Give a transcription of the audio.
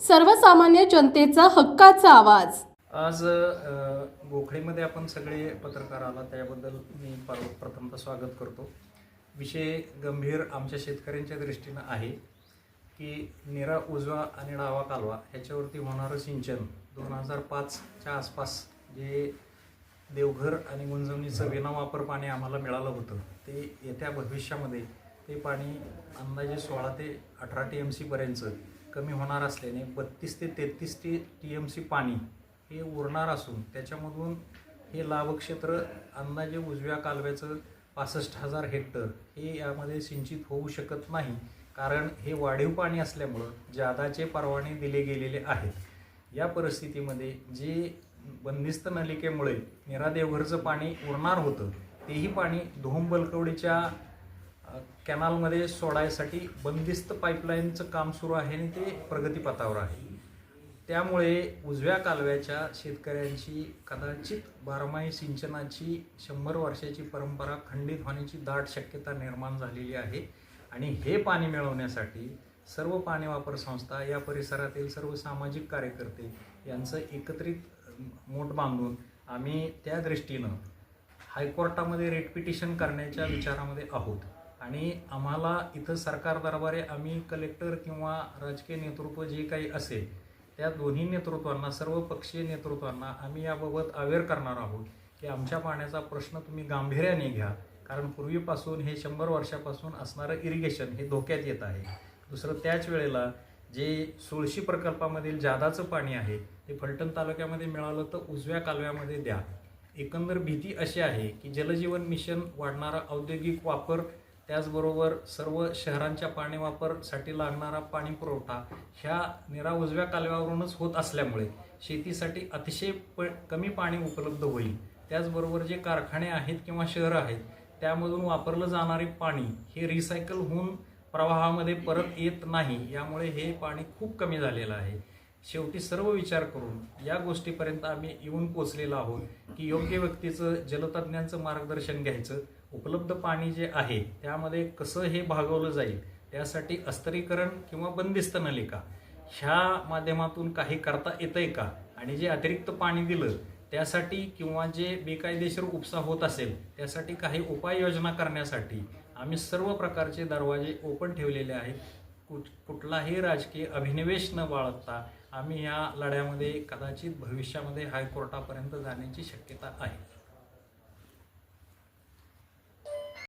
सर्वसामान्य जनतेचा हक्काचा आवाज. आज गोखळीमध्ये आपण सगळे पत्रकार आला त्याबद्दल मी पर- प्रथमतः स्वागत करतो. विषय गंभीर आमच्या शेतकऱ्यांच्या दृष्टीनं आहे की निरा उजवा आणि डावा कालवा ह्याच्यावरती होणारं सिंचन दोन हजार पाचच्या आसपास जे देवघर आणि गुंजवणीचं विनावापर पाणी आम्हाला मिळालं होतं ते येत्या भविष्यामध्ये ते पाणी अंदाजे सोळा ते अठरा टी एम सीपर्यंत कमी होणार असल्याने बत्तीस ते तेहतीस टी टी एम सी पाणी हे उरणार असून त्याच्यामधून हे लाभक्षेत्र अंदाजे उजव्या कालव्याचं पासष्ट हजार हेक्टर हे यामध्ये सिंचित होऊ शकत नाही. कारण हे वाढीव पाणी असल्यामुळं जादाचे परवाने दिले गेलेले आहेत. या परिस्थितीमध्ये जे बंदिस्त नलिकेमुळे निरादेवघरचं पाणी उरणार होतं तेही पाणी धोम बलकवडीच्या कॅनालमध्ये सोडायसाठी बंदिस्त पाईपलाईनचं काम सुरू आहे आणि ते प्रगतीपथावर आहे. त्यामुळे उजव्या कालव्याच्या शेतकऱ्यांची कदाचित बारमाही सिंचनाची शंभर वर्षाची परंपरा खंडित होण्याची दाट शक्यता निर्माण झालेली आहे आणि हे पाणी मिळवण्यासाठी सर्व पाणी वापर संस्था या परिसरातील सर्व सामाजिक कार्यकर्ते यांचं एकत्रित मोठ बांधून आम्ही त्या दृष्टीनं हायकोर्टामध्ये रेट पिटिशन करण्याच्या विचारामध्ये आहोत. आणि आम्हाला इथं सरकार दरबारे आम्ही कलेक्टर किंवा राजकीय नेतृत्व जे काही असेल त्या दोन्ही नेतृत्वांना सर्व पक्षीय नेतृत्वांना आम्ही याबाबत अवेअर करणार आहोत की आमच्या पाण्याचा प्रश्न तुम्ही गांभीर्याने घ्या. कारण पूर्वीपासून हे शंभर वर्षापासून असणारं इरिगेशन हे धोक्यात येत आहे. दुसरं त्याच वेळेला जे सुळशी प्रकल्पामधील जादाचं पाणी आहे ते फलटण तालुक्यामध्ये मिळालं तर उजव्या कालव्यामध्ये द्या. एकंदर भीती अशी आहे की जलजीवन मिशन वाढणारा औद्योगिक वापर त्याचबरोबर सर्व शहरांच्या पाणी वापरसाठी लागणारा पाणी पुरवठा ह्या निरा उजव्या कालव्यावरूनच होत असल्यामुळे शेतीसाठी अतिशय प कमी पाणी उपलब्ध होईल. त्याचबरोबर जे कारखाने आहेत किंवा शहरं आहेत त्यामधून वापरलं जाणारे पाणी हे रिसायकल होऊन प्रवाहामध्ये परत येत नाही यामुळे हे पाणी खूप कमी झालेलं आहे. शेवटी सर्व विचार करून या गोष्टीपर्यंत आम्ही येऊन पोचलेलो आहोत की योग्य व्यक्तीचं जलतज्ञांचं मार्गदर्शन घ्यायचं. उपलब्ध पाणी जे आहे त्यामध्ये कसं हे भागवलं जाईल त्यासाठी अस्तरीकरण किंवा बंदिस्त नलिका ह्या माध्यमातून काही करता येतंय का? आणि जे अतिरिक्त पाणी दिलं त्यासाठी किंवा जे बेकायदेशीर उपसा होत असेल त्यासाठी काही उपाययोजना करण्यासाठी आम्ही सर्व प्रकारचे दरवाजे ओपन ठेवलेले आहेत. कुठ कुठलाही राजकीय अभिनिवेश न बाळगता आम्ही या लढ्यामध्ये कदाचित भविष्यामध्ये हायकोर्टापर्यंत जाण्याची शक्यता आहे.